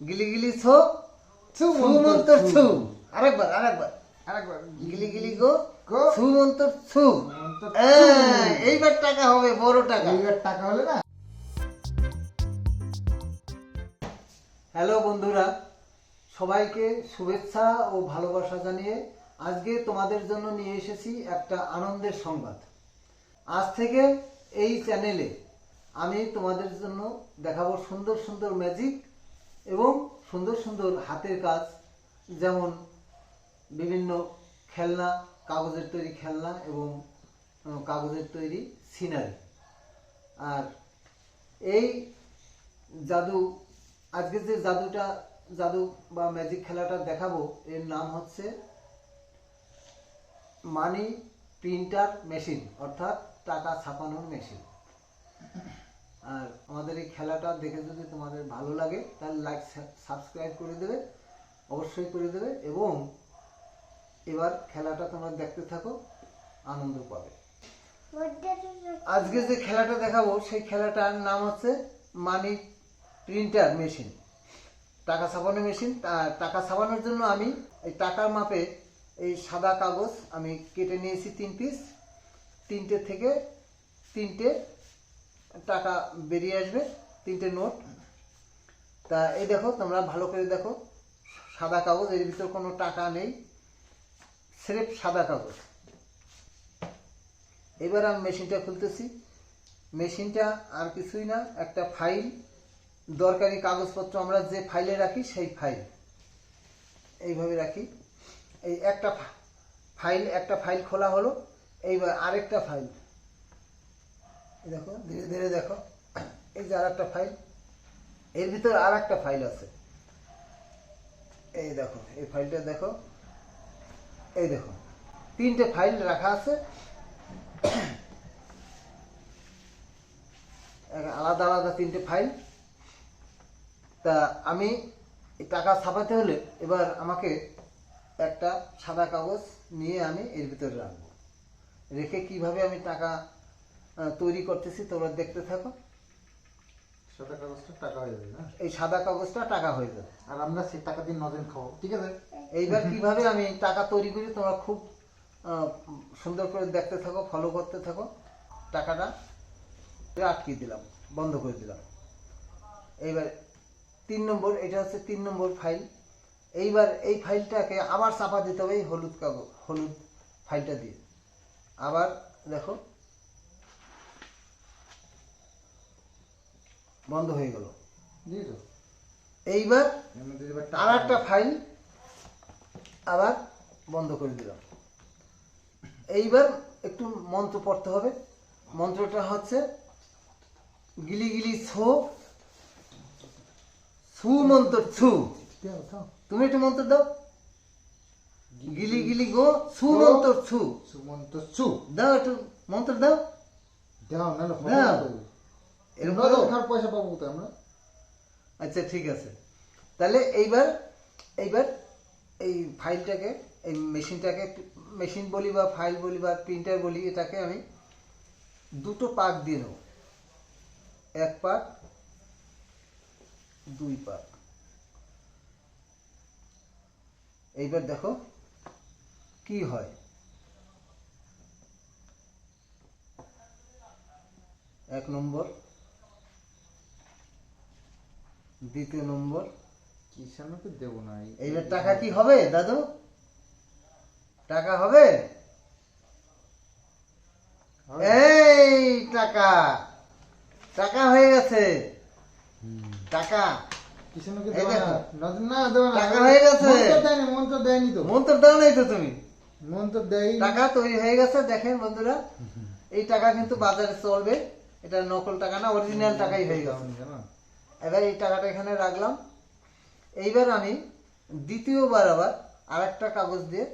গিলি গিলি ছো ছু মন্তর ছু। আরেকবার আরেকবার। আরেকবার। গিলি গিলি গো গো। ছু মন্তর ছু এইবার টাকা হবে বড় টাকা। এইবার টাকা হলে না। হ্যালো বন্ধুরা সবাইকে শুভেচ্ছা ও ভালোবাসা জানিয়ে আজকে তোমাদের জন্য নিয়ে এসেছি একটা আনন্দের সংবাদ। আজ থেকে এই চ্যানেলে আমি তোমাদের জন্য দেখাবো সুন্দর সুন্দর ম্যাজিক এবং সুন্দর সুন্দর হাতের কাজ, যেমন বিভিন্ন খেলনা, কাগজের তৈরি খেলনা এবং কাগজের তৈরি সিনারি। আর এই জাদু, আজকে যে জাদুটা, জাদু বা ম্যাজিক খেলাটা দেখাবো, এর নাম হচ্ছে মানি প্রিন্টার মেশিন অর্থাৎ টাকা ছাপানোর মেশিন আর আমাদের এই খেলাটা দেখে যদি তোমাদের ভালো লাগে, তাহলে লাইক সাবস্ক্রাইব করে দেবে, অবশ্যই করে দেবে এবং এবার খেলাটা তোমরা দেখতে থাকো, আনন্দ পাবে। আজকে যে খেলাটা দেখাবো, সেই খেলাটার নাম হচ্ছে মানি প্রিন্টার মেশিন। টাকা ছাপানো মেশিন। টাকা ছাপানোর জন্য আমি এই টাকার মাপে এই সাদা কাগজ আমি কেটে নিয়েছি তিন পিস তিনটে থেকে তিনটে টাকা বেরিয়ে আসবে, তিনটে নোট। তা এই দেখো, তোমরা ভালো করে দেখো। সাদা কাগজ, এর ভিতর কোনো টাকা নেই। স্রেফ সাদা কাগজ। এবার আমি মেশিনটা খুলতেছি। মেশিনটা আর কিছুই না, একটা ফাইল। দরকারি কাগজপত্র আমরা যে ফাইলে রাখি, সেই ফাইল। এইভাবে রাখি। এই একটা ফাইল একটা ফাইল খোলা হলো। এইবার আরেকটা ফাইল। দেখো, ধীরে ধীরে দেখো। এই যে আর একটা ফাইল এর ভিতর আর একটা ফাইল আছে। এই দেখো, এই ফাইলটা দেখো। এই দেখো, তিনটে ফাইল রাখা আছে। আলাদা আলাদা তিনটে ফাইল তা আমি টাকা ছাপাতে হলে এবার আমাকে একটা সাদা কাগজ নিয়ে আমি এর ভিতরে রাখব। রেখে কীভাবে আমি টাকা তৈরি করতেছি তোমরা দেখতে থাকো। সাদা কাগজটা টাকা হয়ে যাবে না? এই সাদা কাগজটা টাকা হয়ে যাবে। আর আমরা সেই টাকা দিয়ে নজেন খাব ঠিক আছে? এইবার কীভাবে আমি টাকা তৈরি করি তোমরা খুব সুন্দর করে দেখতে থাকো ফলো করতে থাকো। টাকাটা আটকে দিলাম বন্ধ করে দিলাম। এইবার তিন নম্বর এটা হচ্ছে তিন নম্বর ফাইল এইবার এই ফাইলটাকে আবার চাপা দিতে হবে এই হলুদ কাগজ হলুদ ফাইলটা দিয়ে। আবার দেখো বন্ধ হয়ে গেল। বুঝেছ এইবার আর একটা ফাইল আবার বন্ধ করে দিলাম। এইবার একটু মন্ত্র পড়তে হবে। মন্ত্রটা হচ্ছে গিলি গিলি ছো ছু মন্ত্র ছু। তুমি একটু মন্ত্র দাও। গিলি গিলি গো ছু মন্ত্র ছু। সুমন্ত চু দাও একটু মন্ত্র দাও। দাও না দাও। দাও। খাওয়ার পয়সা পাবো তো আমরা? আচ্ছা ঠিক আছে। তাহলে এইবার এইবার এই ফাইলটাকে এই মেশিনটাকে মেশিন বলি বা ফাইল বলি বা প্রিন্টার বলি এটাকে আমি দুটো পাক দিয়ে নেব। এক পাক দুই পাক এইবার দেখো কি হয়। এক নম্বর। দ্বিতীয় নম্বর। দেবো না এইবার টাকা কি হবে দাদু? টাকা হবে? এই টাকা। টাকা হয়ে গেছে। টাকা। কিষানকে এই দেবো না? না দেবো না। টাকা হয়ে গেছে। মন্ত্র দেয়নি তো। দাও নাই তো তুমি। মন্ত্র দেয়নি। টাকা তৈরি হয়ে গেছে দেখেন বন্ধুরা। এই টাকা কিন্তু বাজারে চলবে। এটা নকল টাকা না অরিজিনাল টাকাই হয়ে গেছে? এবার এই টাকাটা এখানে রাখলাম। এইবার আমি দ্বিতীয়বার আবার আর একটা কাগজ দিয়ে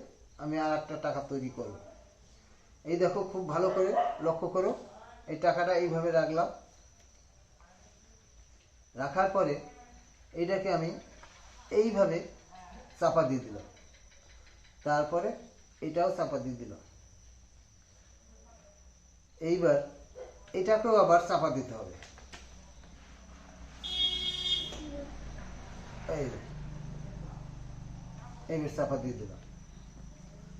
আমি আর একটা টাকা তৈরি করব। এই দেখো খুব ভালো করে লক্ষ্য করো, এই টাকাটা এইভাবে রাখলাম। রাখার পরে এইটাকে আমি এইভাবে চাপা দিয়ে দিলাম। তারপরে এটাও চাপা দিয়ে দিলাম। এইবার এটাকেও আবার চাপা দিতে হবে। এই। এইভাবে চাপা দিয়ে দিলাম।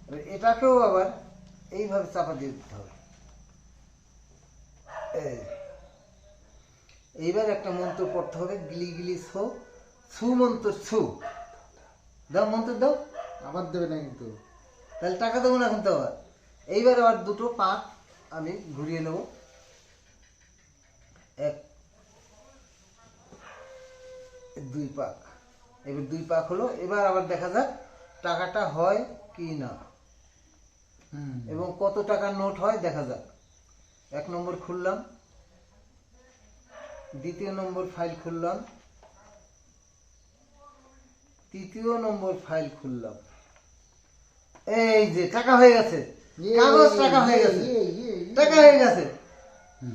এবার এটাকেও আবার এইভাবে চাপা দিয়ে দিতে হবে। এই এইবার একটা মন্ত্র পড়তে হবে গিলি গিলি ছু ছু মন্ত্র ছু দাও মন্ত্র দাও। আবার দেবে না কিন্তু। তাহলে টাকা দেবো না কিন্তু আবার। এইবার আবার দুটো পাক আমি ঘুরিয়ে নেব। এক দুই পাক। এবার দুই পাক হলো। এবার আবার দেখা যাক টাকাটা হয় কি না। এবং কত টাকার নোট হয় দেখা যাক। এক নম্বর খুললাম। দ্বিতীয় নম্বর ফাইল খুললাম। তৃতীয় নম্বর ফাইল খুললাম। এই যে টাকা হয়ে গেছে। ইয়ে, কাগজ টাকা হয়ে ইয়ে, গেছে। ইয়ে, ইয়ে, ইয়ে। টাকা হয়ে গেছে।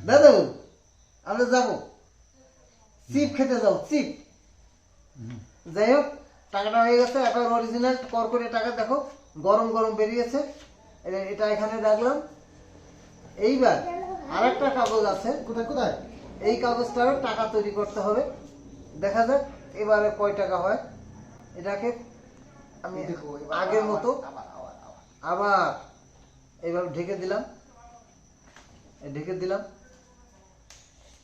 দাদু আমরা যাব। চিপ খেতে যাও চিপ। যাই হোক টাকাটা হয়ে গেছে এখন অরিজিনাল কর করে টাকা দেখো গরম গরম বেরিয়েছে। এটা এখানে রাখলাম। এইবার আরেকটা কাগজ আছে। কোথায় কোথায়? এই কাগজটারও টাকা তৈরি করতে হবে। দেখা যাক এবারে কয় টাকা হয়। এটাকে আমি আগের মতো আবার। আবার ঢেকে দিলাম। ঢেকে দিলাম।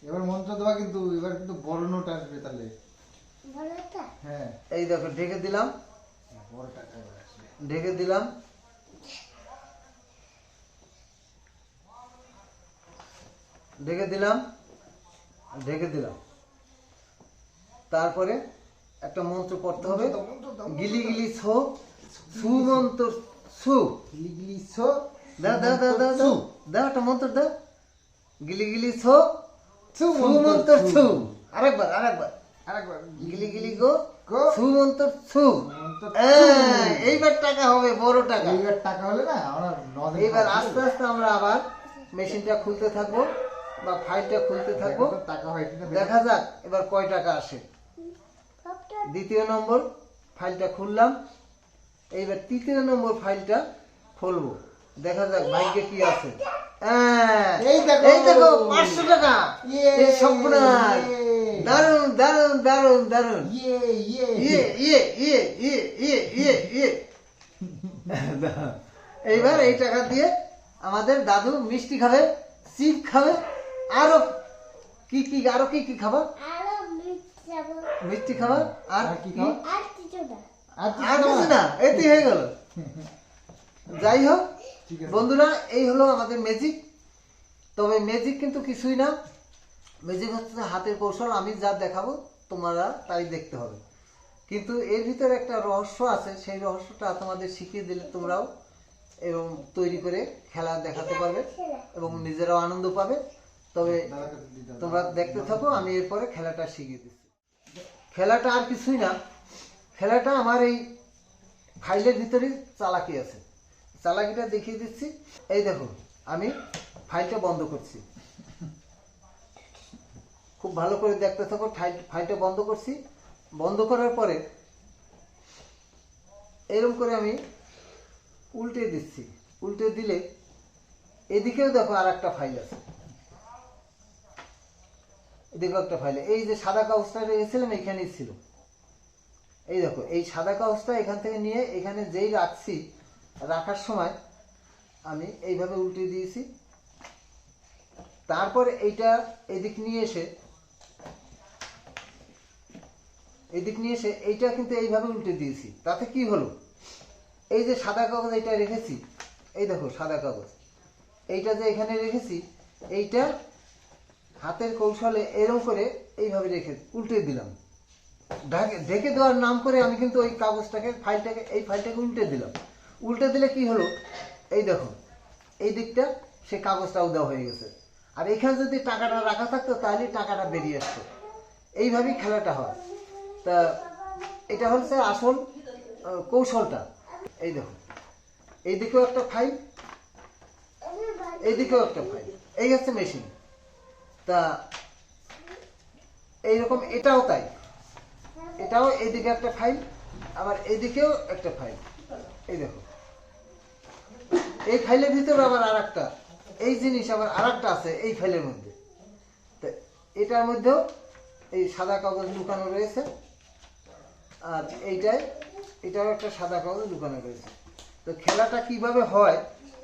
এবার মন্ত্র দেওয়া কিন্তু এবার কিন্তু বড় নোট আসবে তাহলে। হ্যাঁ এই দেখো ঢেকে দিলাম। ঢেকে দিলাম। ঢেকে দিলাম ঢেকে দিলাম। তারপরে একটা মন্ত্র পড়তে হবে। গিলি গিলি সো সুমন্ত্র সু। গিলি গিলি দা দা দা দা সু দা একটা মন্ত্র দা। গিলি গিলি সো। সু মন্ত্র সু। আরেকবার আরেকবার। গিলি গিলি গো গো। সু হ্যাঁ, এইবার টাকা হবে বড় টাকা। এইবার টাকা হলে না আমরা এবার আস্তে আস্তে আমরা আবার মেশিনটা খুলতে থাকব বা ফাইলটা খুলতে থাকব। টাকা হয় দেখা যাক এবার কয় টাকা আসে। দ্বিতীয় নম্বর ফাইলটা খুললাম। এইবার তৃতীয় নম্বর ফাইলটা খুলবো। দেখা যাক ভাগ্যে কি আছে। হ্যাঁ, এই দেখো। এই দেখো পাঁচশো টাকা। ইয়ে, সর্বনাশ। ইয়ে। দারুণ দারুণ দারুণ দারুণ ইয়ে ইয়ে। ইয়ে ইয়ে ইয়ে ইয়ে ইয়ে ইয়ে ইয়ে। এইবার এই টাকা দিয়ে আমাদের দাদু মিষ্টি খাবে চিপ খাবে আরও কি কি আরও কি কি খাবা? মিষ্টি খাবা। আর কি খাবা? আর কিছু না। এটি হয়ে গেল। যাই হোক বন্ধুরা, এই হলো আমাদের ম্যাজিক তবে ম্যাজিক কিন্তু কিছুই না। ম্যাজিক হচ্ছে হাতের কৌশল, আমি যা দেখাবো তোমরা তাই দেখতে হবে। কিন্তু এর ভিতরে একটা রহস্য আছে, সেই রহস্যটা তোমাদের শিখিয়ে দিলে তোমরাও এবং তৈরি করে খেলা দেখাতে পারবে এবং নিজেরাও আনন্দ পাবে। তবে। তোমরা দেখতে থাকো, আমি এরপরে খেলাটা শিখিয়ে দিচ্ছি। খেলাটা আর কিছুই না। খেলাটা আমার এই ফাইলের ভিতরে চালাকি আছে। চালাকিটা দেখিয়ে দিচ্ছি। এই দেখো, আমি ফাইলটা বন্ধ করছি। খুব ভালো করে দেখতে থাকো, ফাইল- ফাইলটা বন্ধ করছি। বন্ধ করার পরে এরকম করে আমি উল্টে দিচ্ছি। উল্টে দিলে এদিকেও দেখো আর একটা ফাইল আছে। এদিকেও একটা ফাইল এই যে সাদা কাগজটা রেখেছিলাম এখানেই ছিল। এই দেখো, এই সাদা কাগজটা এখান থেকে নিয়ে এখানে যেই রাখছি রাখার সময় আমি এইভাবে উল্টে দিয়েছি। তারপরে এইটা এদিক নিয়ে এসে, এদিক নিয়ে এসে এইটা কিন্তু এইভাবে উল্টে দিয়েছি। তাতে কি হলো? এই যে সাদা কাগজ এইটা রেখেছি, এই দেখো সাদা কাগজ। এইটা যে এখানে রেখেছি, এইটা হাতের কৌশলে এরম করে এইভাবে রেখে উল্টে দিলাম। ঢাকে ঢেকে দেওয়ার নাম করে আমি কিন্তু ওই কাগজটাকে, ফাইলটাকে, এই ফাইলটাকে উল্টে দিলাম। উল্টে দিলে কি হলো? এই দেখো, এই দিকটা সে কাগজটাও দেওয়া হয়ে গেছে। আর এখানে যদি টাকাটা রাখা থাকতো, তাহলে টাকাটা বেরিয়ে আসতো। এইভাবেই খেলাটা হয়। তা এটা হচ্ছে আসল কৌশলটা। এই দেখো এইদিকেও একটা ফাইল এইদিকেও একটা ফাইল। এই হচ্ছে মেশিন। তা এইরকম এটাও তাই। এটাও এইদিকে একটা ফাইল, আবার এইদিকেও একটা ফাইল। এই দেখো এই ফাইলের ভিতরে আবার আর একটা এই জিনিস আবার আর একটা আছে, এই ফাইলের মধ্যে। তা এটার মধ্যেও এই সাদা কাগজ লুকানো রয়েছে। আর এইটাই এটাও একটা সাদা কাগজ লুকানো রয়েছে। তো খেলাটা কীভাবে হয়,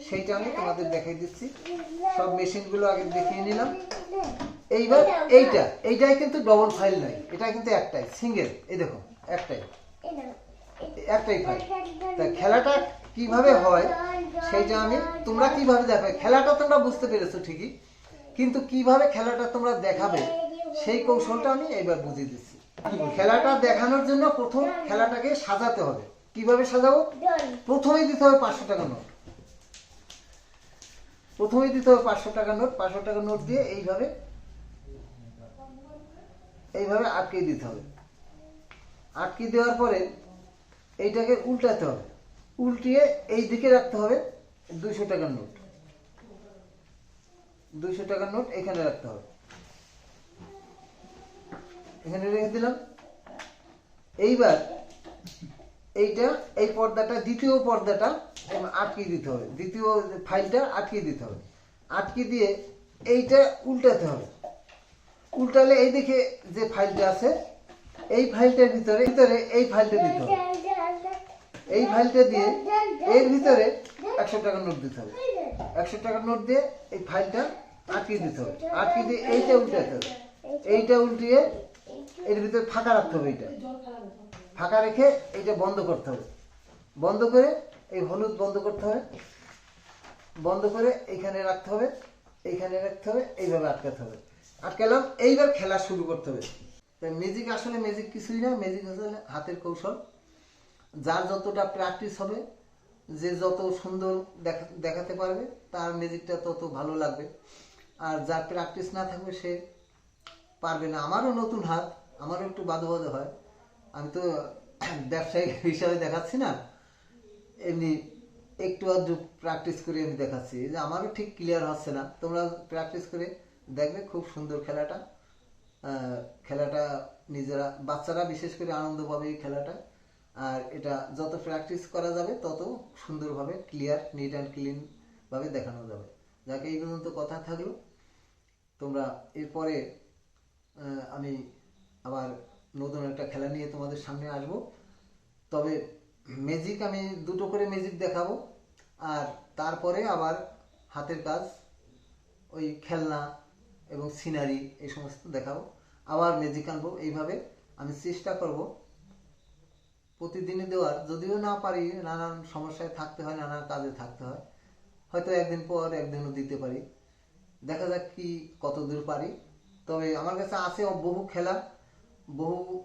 সেইটা আমি তোমাদের দেখাই দিচ্ছি। সব মেশিনগুলো আগে দেখিয়ে নিলাম। এইবার এইটা, এইটাই কিন্তু ডবল ফাইল নাই। এটা কিন্তু একটাই সিঙ্গেল এই দেখো, একটাই। একটাই ফাইল তা খেলাটা কীভাবে হয় সেইটা আমি তোমরা কীভাবে দেখো খেলাটা তোমরা বুঝতে পেরেছ ঠিকই। কিন্তু কীভাবে খেলাটা তোমরা দেখাবে সেই কৌশলটা আমি এবার বুঝিয়ে দিচ্ছি। খেলাটা দেখানোর জন্য প্রথম খেলাটাকে সাজাতে হবে। কীভাবে সাজাবো? প্রথমেই দিতে হবে পাঁচশো টাকা নোট। প্রথমেই দিতে হবে পাঁচশো টাকা নোট। পাঁচশো টাকা নোট দিয়ে এইভাবে এইভাবে আটকে দিতে হবে। আটকে দেওয়ার পরে এইটাকে উল্টাতে হবে। উল্টিয়ে এই দিকে রাখতে হবে দুইশো টাকার নোট। দুইশো টাকার নোট এখানে রাখতে হবে। এখানে রেখে দিলাম। এইবার এইটা, এই পর্দাটা, দ্বিতীয় পর্দাটা আটকে দিতে হবে। দ্বিতীয় ফাইলটা আটকে দিতে হবে। আটকে দিয়ে এইটা উল্টাতে হবে। উল্টালে এই দিকে যে ফাইলটা আছে, এই ফাইলটার ভিতরে ভিতরে এই ফাইলটা দিতে হবে। এই ফাইলটা দিয়ে এর ভিতরে একশো টাকার নোট দিতে হবে। একশো টাকার নোট দিয়ে এই ফাইলটা আটকিয়ে দিতে হবে। আটকে দিয়ে এইটা উল্টাতে হবে। এইটা উল্টিয়ে এর ভিতরে ফাঁকা রাখতে হবে এইটা। ফাঁকা রেখে এইটা বন্ধ করতে হবে। বন্ধ করে এই হলুদ বন্ধ করতে হবে। বন্ধ করে এইখানে রাখতে হবে। এইখানে রাখতে হবে। এইভাবে আটকাতে হবে। আটকালাম। এইবার খেলা শুরু করতে হবে। তাই ম্যাজিক আসলে ম্যাজিক কিছুই না। ম্যাজিক আসলে হাতের কৌশল। যার যতটা প্র্যাকটিস হবে, যে যত সুন্দর দেখা- দেখাতে পারবে, তার ম্যাজিকটা তত ভালো লাগবে। আর যার প্র্যাকটিস না থাকবে, সে পারবে না। আমারও নতুন হাত, আমারও একটু বাধো বাধো হয়। আমি তো ব্যবসায়িক হিসাবে দেখাচ্ছি না, এমনি একটু আধটু প্র্যাকটিস করে আমি দেখাচ্ছি। যে আমারও ঠিক ক্লিয়ার হচ্ছে না। তোমরা প্র্যাকটিস করে দেখবে খুব সুন্দর খেলাটা। খেলাটা নিজেরা, বাচ্চারা বিশেষ করে আনন্দ পাবে এই খেলাটা। আর এটা যত প্র্যাকটিস করা যাবে, তত সুন্দরভাবে ক্লিয়ার নিট অ্যান্ড ক্লিনভাবে দেখানো যাবে। যাকে এই পর্যন্ত কথা থাকল, তোমরা এরপরে আমি আবার নতুন একটা খেলা নিয়ে তোমাদের সামনে আসব। তবে ম্যাজিক আমি দুটো করে ম্যাজিক দেখাবো, আর তারপরে আবার হাতের কাজ, ওই খেলনা এবং সিনারি এই সমস্ত দেখাবো। আবার ম্যাজিক আনব। এইভাবে আমি চেষ্টা করব প্রতিদিনই দেওয়ার, যদিও না পারি, নানান সমস্যায় থাকতে হয়, নানান কাজে থাকতে হয়। হয়তো একদিন পর, একদিনও দিতে পারি। দেখা যাক কি কত দূর পারি। তবে আমার কাছে আছে বহু খেলা, বহু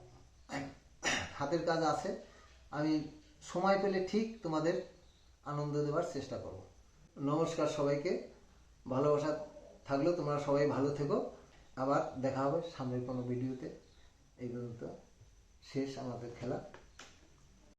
হাতের কাজ আছে। আমি সময় পেলে ঠিক তোমাদের আনন্দ দেওয়ার চেষ্টা করব। নমস্কার সবাইকে। ভালোবাসা থাকলেও তোমরা সবাই ভালো থেকো। আবার দেখা হবে সামনের কোনো ভিডিওতে। এই পর্যন্ত শেষ আমাদের খেলা।